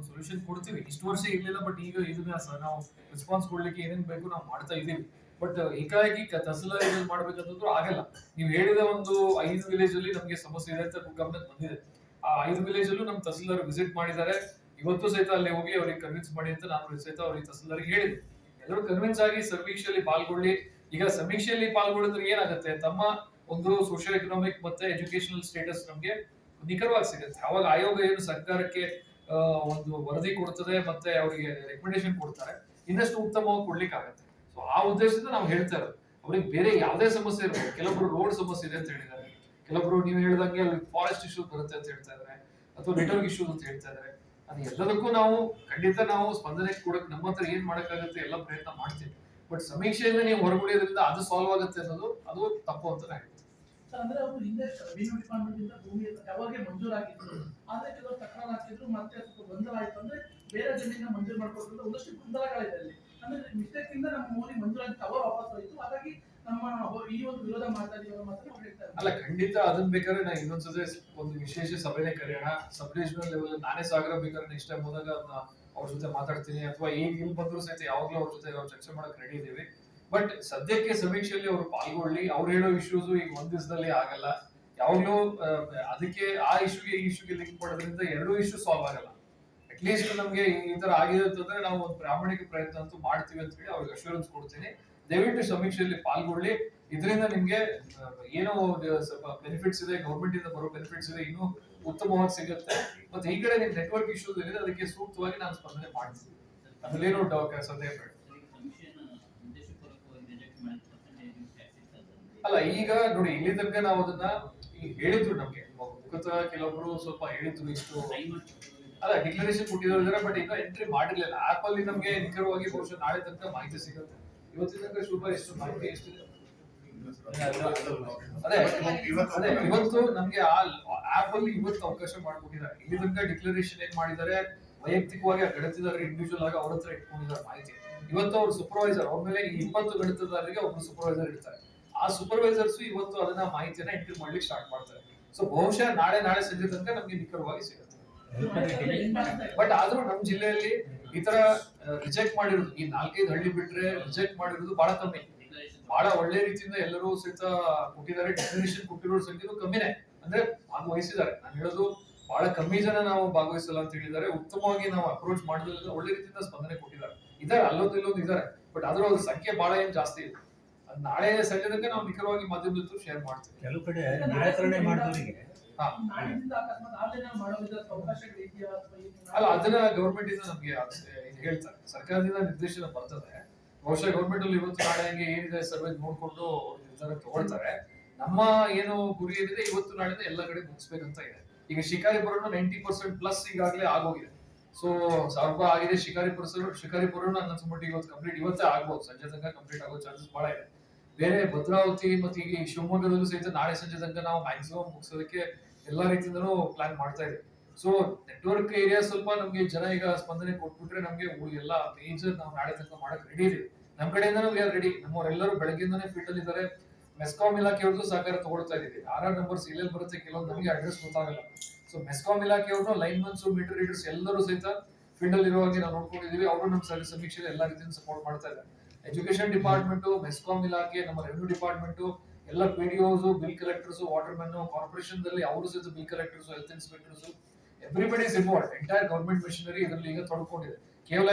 ಒಂದು ಸೊಲ್ಯೂಷನ್ ಕೊಡ್ತೀವಿ. ಇಷ್ಟು ವರ್ಷ ಇರ್ಲಿಲ್ಲ ಬಟ್ ಈಗ ಇದನ್ನ ನಾವು ರೆಸ್ಪಾನ್ಸ್ ಕೊಡ್ಲಿಕ್ಕೆ ಏನೇನ್ ಬೇಕು ನಾವು ಮಾಡ್ತಾ ಇದೀವಿ ಬಟ್ ಏಕಾಏಕಿ ತಸಲ ಇದನ್ನ ಮಾಡ್ಬೇಕಂತಂದ್ರೂ ಆಗಲ್ಲ. ನೀವು ಹೇಳಿದ ಒಂದು ಐದು ವಿಲೇಜ್ ಅಲ್ಲಿ ನಮಗೆ ಸಮಸ್ಯೆ ಇದೆ ಅಂತ ಗಮನಕ್ಕೆ ಬಂದಿದೆ. ಆ ಐದು ವಿಲೇಜ್ ಅಲ್ಲೂ ನಮ್ಮ ತಹಸೀಲ್ದಾರ್ ವಿಸಿಟ್ ಮಾಡಿದ್ದಾರೆ. ಇವತ್ತು ಸಹಿತ ಅಲ್ಲಿ ಹೋಗಿ ಅವ್ರಿಗೆ ಕನ್ವಿನ್ಸ್ ಮಾಡಿ ಅಂತ ನಾನು ಸಹಿತ ಅವ್ರಿಗೆ ತಹಸೀಲ್ದಾರ್ಗೆ ಹೇಳಿದೆ. ಎಲ್ಲರೂ ಕನ್ವಿನ್ಸ್ ಆಗಿ ಸಮೀಕ್ಷೆಯಲ್ಲಿ ಪಾಲ್ಗೊಳ್ಳಿ. ಈಗ ಸಮೀಕ್ಷೆಯಲ್ಲಿ ಪಾಲ್ಗೊಳ್ಳಿದ್ರೆ ಏನಾಗುತ್ತೆ? ತಮ್ಮ ಒಂದು ಸೋಷಿಯಲ್ ಎಕನಾಮಿಕ್ ಮತ್ತೆ ಎಜುಕೇಶನಲ್ ಸ್ಟೇಟಸ್ ನಮಗೆ ನಿಖರವಾಗಿ ಸಿಗುತ್ತೆ. ಅವಾಗ ಆಯೋಗ ಏನು ಸರ್ಕಾರಕ್ಕೆ ಒಂದು ವರದಿ ಕೊಡ್ತದೆ ಮತ್ತೆ ಅವರಿಗೆ ರೆಕಮೆಂಡೇಶನ್ ಕೊಡ್ತಾರೆ. ಇನ್ನಷ್ಟು ಉತ್ತಮವಾಗಿ ಕೊಡ್ಲಿಕ್ಕೆ ಆಗುತ್ತೆ ಸೊ ಆ ಉದ್ದೇಶದಿಂದ ನಾವು ಹೇಳ್ತಾ ಇರೋದು. ಅವ್ರಿಗೆ ಬೇರೆ ಯಾವುದೇ ಸಮಸ್ಯೆ ಇರಬಹುದು ಕೆಲವೊಬ್ರು ರೋಡ್ ಸಮಸ್ಯೆ ಇದೆ ಅಂತ ಹೇಳಿದ್ದಾರೆ. ಕೆಲವೊಬ್ರು ನೀವು ಹೇಳಿದಂಗೆ ಅಲ್ಲಿ ಫಾರೆಸ್ಟ್ ಇಶ್ಯೂ ಬರುತ್ತೆ ಅಂತ ಹೇಳ್ತಾ ಇದ್ದಾರೆ. ಅಥವಾ ನೆಟ್ವರ್ಕ್ ಇಶ್ಯೂ ಅಂತ ಹೇಳ್ತಾ ಇದ್ದಾರೆ. ಅದು ಎಲ್ಲದಕ್ಕೂ ನಾವು ಖಂಡಿತ ನಾವು ಸ್ಪಂದನೆ ಕೊಡಕ್ ನಮ್ಮ ಹತ್ರ ಏನ್ ಮಾಡಕ್ಕಾಗುತ್ತೆ ಎಲ್ಲ ಪ್ರಯತ್ನ ಮಾಡ್ತೀವಿ. ಬಟ್ ಸಮೀಕ್ಷೆಯಿಂದ ನೀವು ಹೊರಗುಳಿಯೋದ್ರಿಂದ ಅದು ಸಾಲ್ವ್ ಆಗುತ್ತೆ ಅನ್ನೋದು ಅದು ತಪ್ಪು ಅಂತ ಹೇಳ್ತೀನಿ. ಅಂದ್ರೆ ಅವರು ಹಿಂದೆ ರೆವಿನ್ಯೂ ಡಿಪಾರ್ಟ್ಮೆಂಟ್ ಇಂದ ಭೂಮಿ ಯಾವಾಗ ಮಂಜೂರಾಗಿತ್ತು. ಆದ್ರೆ ಕೆಲವರು ತಕರಾರು ಹಾಕಿದ್ರು, ಮತ್ತೆ ಸ್ವಲ್ಪ ಗೊಂದಲ ಆಯ್ತು ಅಂದ್ರೆ ಬೇರೆ ಜಮೀನ ಮಂಜೂರು ಮಾಡ್ಕೊಟ್ಟಿದ್ರು ಒಂದಷ್ಟು ಗೊಂದಲಗಳಿದೆ ಅಲ್ಲಿ. ಅಂದ್ರೆ ಮಿಸ್ಟೇಕ್ ಇಂದ ನಮ್ಮ ಊರಿಗೆ ಮಂಜೂರಾಗಿ ಅವ ವಾಪಸ್ ಹೋಯ್ತು. ಹಾಗಾಗಿ ನಮ್ಮ ಈ ಒಂದು ವಿರೋಧ ಮಾಡ್ತಾ ಇದೀವಿ ಮಾತ್ರ ಅಲ್ಲ, ಖಂಡಿತ ಅದನ್ನ ಬೇಕಾದ್ರೆ ನಾ ಇನ್ನೊಂದ್ಸತಿ ಒಂದು ವಿಶೇಷ ಸಭೆನೇ ಕರೆಯೋಣ. ಸಬ್ ರಿಜಿನಲ್ ಲೆವೆಲ್ ನಾನೇ ಸಾಗರ ಬೇಕಾದ್ರೆ ನೆಕ್ಸ್ಟ್ ಟೈಮ್ ಹೋದಾಗ ಅವ್ರ ಜೊತೆ ಮಾತಾಡ್ತೀನಿ. ಅಥವಾ ಈಗ ಇಲ್ಲಿ ಬಂದ್ರು ಸಹಿತ ಯಾವಾಗ್ಲೂ ಅವ್ರ ಜೊತೆ ನಾವು ಚರ್ಚೆ ಮಾಡಕ್ ರೆಡಿ ಇದೀವಿ. ಬಟ್ ಸದ್ಯಕ್ಕೆ ಸಮೀಕ್ಷೆಯಲ್ಲಿ ಅವರು ಪಾಲ್ಗೊಳ್ಳಿ, ಅವ್ರು ಹೇಳೋ ಇಶ್ಯೂಸ್ ಈಗ ಒಂದ್ ದಿವಸದಲ್ಲಿ ಆಗಲ್ಲ. ಯಾವಾಗ್ಲೂ ಅದಕ್ಕೆ ಆ ಇಶ್ಯೂಗೆ ಈ ಇಶ್ಯೂಗೆ ಲಿಂಕ್ ಮಾಡೋದ್ರಿಂದ ಎರಡೂ ಇಶ್ಯೂ ಸಾಲ್ವ್ ಆಗಲ್ಲ. ಅಟ್ಲೀಸ್ಟ್ ನಮ್ಗೆ ಈ- ತರ ಆಗಿದೆ ಅಂತಂದ್ರೆ ನಾವು ಒಂದು ಪ್ರಾಮಾಣಿಕ ಪ್ರಯತ್ನ ಅಂತೂ ಮಾಡ್ತೀವಿ ಅಂತ ಹೇಳಿ ಅವ್ರಿಗೆ ಅಶ್ಯೂರೆನ್ಸ್ ಕೊಡ್ತೀನಿ. ದಯವಿಟ್ಟು ಸಮೀಕ್ಷೆಯಲ್ಲಿ ಪಾಲ್ಗೊಳ್ಳಿ. ಇದರಿಂದ ನಿಮ್ಗೆ ಏನೋ ಸ್ವಲ್ಪ ಬೆನಿಫಿಟ್ಸ್ ಇದೆ ಗೌರ್ಮೆಂಟ್ ಇಂದ ಬರೋ ಬೆನಿಫಿಟ್ಸ್ ಇದೆ, ಇನ್ನೂ ಉತ್ತಮವಾಗಿ ಸಿಗುತ್ತೆ. ಮತ್ತೆ ಈ ಕಡೆ ನಿಮ್ ನೆಟ್ವರ್ಕ್ ಇಶ್ಯೂಸ್ ಇದೆ ಅದಕ್ಕೆ ಸೂಕ್ತವಾಗಿ ನಾನು ಸ್ಪಂದನೆ ಮಾಡ್ತೀನಿ. ಅದ್ರಲ್ಲೇನು ಡೌಟ್ ಸಂದೇಹ ಬೇಡ. ಅಲ್ಲ, ಈಗ ನೋಡಿ, ಇಲ್ಲಿ ತನಕ ನಾವು ಅದನ್ನ ಹೇಳಿದ್ರು ನಮ್ಗೆ. ಮುಖತ ಕೆಲವೊಬ್ರು ಸ್ವಲ್ಪ ಹೇಳಿದ್ರು ಇಷ್ಟು. ಅಲ್ಲ ಡಿಕ್ಲರೇಷನ್ ಕೊಟ್ಟಿದ್ರು ಬಟ್ ಈಗ ಎಂಟ್ರಿ ಮಾಡಿರ್ಲಿಲ್ಲ. ಆಪ್ ಅಲ್ಲಿ ನಮ್ಗೆ ನಿಖರವಾಗಿ ಬಹುಶಃ ನಾಳೆ ತನಕ ಮಾಹಿತಿ ಸಿಗುತ್ತೆ. ಇವತ್ತಿನ ತನಕ ಶುಭ, ಎಷ್ಟು ಮಾಹಿತಿ, ಎಷ್ಟು ಅದೇ ಅದೇ, ಇವತ್ತು ನಮ್ಗೆ ಆ ಆಪ್ ಅಲ್ಲಿ ಇವತ್ತು ಅವಕಾಶ ಮಾಡ್ಕೊಟ್ಟಿದ್ದಾರೆ. ಇಲ್ಲಿ ತನಕ ಡಿಕ್ಲರೇಷನ್ ಏನ್ ಮಾಡಿದ್ದಾರೆ? ವೈಯಕ್ತಿಕವಾಗಿ ಆ ಇಂಡಿವಿಜುವಲ್ ಆಗಿ ಅವ್ರ ಹತ್ರ ಇಟ್ಕೊಂಡಿದ್ದಾರೆ ಮಾಹಿತಿ. ಇವತ್ತು ಅವ್ರು ಸೂಪರ್ವೈಸರ್ ಅವ್ರ ಮೇಲೆ ಇಪ್ಪತ್ತು ಗಣಿತದವರಿಗೆ ಒಬ್ರು ಸೂಪರ್ವೈಸರ್ ಇರ್ತಾರೆ. ಆ ಸೂಪರ್ವೈಸರ್ಸ್ ಇವತ್ತು ಅದನ್ನ ಮಾಹಿತಿಯನ್ನ ಎಂಟ್ರಿ ಮಾಡ್ಲಿಕ್ಕೆ ಸ್ಟಾರ್ಟ್ ಮಾಡ್ತಾರೆ. ಸೊ ಬಹುಶಃ ನಾಳೆ ನಾಳೆ ಸಂಜೆ ತನಕ ನಮ್ಗೆ ನಿಖರವಾಗಿ ಸಿಗುತ್ತೆ. ಬಟ್ ಆದ್ರೂ ನಮ್ ಜಿಲ್ಲೆಯಲ್ಲಿ ಈ ತರ ರಿಜೆಕ್ಟ್ ಮಾಡಿರೋದು, ಈ ನಾಲ್ಕೈದು ಹಳ್ಳಿ ಬಿಟ್ರೆ ರಿಜೆಕ್ಟ್ ಮಾಡಿರೋದು ಬಹಳ ಕಮ್ಮಿ. ಬಹಳ ಒಳ್ಳೆ ರೀತಿಯಿಂದ ಎಲ್ಲರೂ ಸಹಿತ ಕೊಟ್ಟಿದ್ದಾರೆ ಡೆಫಿನೇಷನ್ ಕೊಟ್ಟಿರೋ ಸಂಖ್ಯೆನೂ ಕಮ್ಮಿನೇ. ಅಂದ್ರೆ ಭಾಗವಹಿಸಿದ್ದಾರೆ ನಾನು ಹೇಳೋದು ಬಹಳ ಕಮ್ಮಿ ಜನ ನಾವು ಭಾಗವಹಿಸಲ್ಲ ಅಂತ ಹೇಳಿದ್ದಾರೆ. ಉತ್ತಮವಾಗಿ ನಾವು ಅಪ್ರೋಚ್ ಮಾಡಿದ್ರಿಂದ ಒಳ್ಳೆ ರೀತಿಯಿಂದ ಸ್ಪಂದನೆ ಕೊಟ್ಟಿದ್ದಾರೆ. ಇದ್ದಾರೆ ಅಲ್ಲೊಂದು ಇಲ್ಲೊಂದು ಇದ್ದಾರೆ. ಬಟ್ ಆದ್ರೂ ಒಂದು ಸಂಖ್ಯೆ ಬಹಳ ಏನ್ ಜಾಸ್ತಿ ಇದೆ. ಅದ್ ನಾಳೆ ಸಂಜೆ ನಾವು ನಿಖರವಾಗಿ ಮಾಧ್ಯಮದ ಶೇರ್ ಮಾಡ್ತೀವಿ. ಕೆಲವು ಕಡೆ ನಿರಾಕರಣೆ ಮಾಡಿದವರಿಗೆ? ಅಲ್ಲ ಅದನ್ನ ಗವರ್ಮೆಂಟ್ ಇಂದ ನಮ್ಗೆ ಹೇಳ್ತಾರೆ. ಸರ್ಕಾರದಿಂದ ನಿರ್ದೇಶನ ಬರ್ತದೆ. ಬಹುಶಃ ಗೌರ್ಮೆಂಟ್ ಅಲ್ಲಿ ಇವತ್ತು ನಾಳೆ ಹಂಗೆ ಏನಿದೆ ಸರ್ವೆ ನೋಡ್ಕೊಂಡು ನಿರ್ಧಾರ ತಗೊಳ್ತಾರೆ. ನಮ್ಮ ಏನು ಗುರಿ ಏನಿದೆ ಇವತ್ತು ನಾಳೆ ಎಲ್ಲ ಕಡೆ ಮುಗಿಸ್ಬೇಕಂತ ಇದೆ. ಈಗ ಶಿಕಾರಿಪುರನು ನೈಂಟಿ ಪರ್ಸೆಂಟ್ ಪ್ಲಸ್ ಈಗಾಗಲೇ ಆಗೋಗಿದೆ. ಸೊ ಸ್ವಲ್ಪ ಆಗಿದೆ ಶಿಕಾರಿಪುರ ಶಿಕಾರಿಪುರ ನನ್ನ ಮಟ್ಟಿಗೆ ಇವತ್ತು ಕಂಪ್ಲೀಟ್ ಇವತ್ತೇ ಆಗ್ಬೋದು, ಸಂಜೆ ತನಕ ಕಂಪ್ಲೀಟ್ ಆಗೋ ಚಾನ್ಸಸ್ ಬಹಳ ಇದೆ. ಬೇರೆ ಭದ್ರಾವತಿ ಮತ್ತೆ ಈಗ ಶಿವಮೊಗ್ಗದಲ್ಲೂ ಸಹಿತ ನಾಳೆ ಸಂಜೆ ತನಕ ನಾವು ಮ್ಯಾಕ್ಸಿಮಮ್ ಮುಗಿಸೋದಕ್ಕೆ ಎಲ್ಲಾ ರೀತಿಯಿಂದನೂ ಪ್ಲಾನ್ ಮಾಡ್ತಾ ಇದ್ದೀವಿ. ಸೊ ನೆಟ್ವರ್ಕ್ ಏರಿಯಾ ಸ್ವಲ್ಪ ನಮಗೆ ಜನ ಈಗ ಸ್ಪಂದನೆ ಕೊಟ್ಬಿಟ್ರೆ ನಮಗೆ ಎಲ್ಲ ಮೇಜರ್ ನಾವು ನಾಳೆ ತನಕ ಮಾಡಕ್ ರೆಡಿ ಇದೆ ನಮ್ಮ ಕಡೆಯಿಂದ ಆರ್ ರೆಡಿ ನಮ್ಮವರೆಲ್ಲರೂ ಬೆಳಗ್ಗೆಯಿಂದನೇ ಫೀಲ್ಡ್ ಅಲ್ಲಿ ಇದ್ದಾರೆ. ಮೆಸ್ಕಾಂ ಇಲಾಖೆಯವ್ರದ್ದು ಸಹಕಾರ ತಗೊಳ್ತಾ ಇದ್ದೀವಿ. ಆರ್ ಆರ್ ನಂಬರ್ಸ್ ಎಲ್ಲೆಲ್ಲಿ ಬರುತ್ತೆ, ಕೆಲವೊಂದು ನಮಗೆ ಅಡ್ರೆಸ್ ಗೊತ್ತಾಗಲ್ಲ. ಸೊ ಮೆಸ್ಕಾಂ ಇಲಾಖೆಯವರು ಲೈನ್ ಮನ್ಸ್ ಮೀಟರ್ ರೀಡರ್ಸ್ ಎಲ್ಲರೂ ಸಹಿತ ಫೀಲ್ಡ್ ಅಲ್ಲಿ ಇರುವಾಗ ನಾವು ನೋಡ್ಕೊಂಡಿದೀವಿ ಅವರು ನಮ್ಮ ಸರ್ವಿಸ್ ಸಮೀಕ್ಷೆ ಎಲ್ಲ ರೀತಿಯಿಂದ ಸಪೋರ್ಟ್ ಮಾಡ್ತಾ ಇದ್ದಾರೆ. ಎಜುಕೇಶನ್ ಡಿಪಾರ್ಟ್ಮೆಂಟ್ ಮೆಸ್ಕಾಂ ಇಲಾಖೆ, ನಮ್ಮ ರೆವೆನ್ಯೂ ಡಿಪಾರ್ಟ್ಮೆಂಟ್ ಎಲ್ಲ P D bill collectors water men corporation ದಲ್ಲಿ ಅವರು ಸಹಿತ bill collectors health inspectors everybody is involve entire government machinery ಇದರಲ್ಲಿ ಈಗ ತೊಡ್ಕೊಂಡಿದೆ. ಕೇವಲ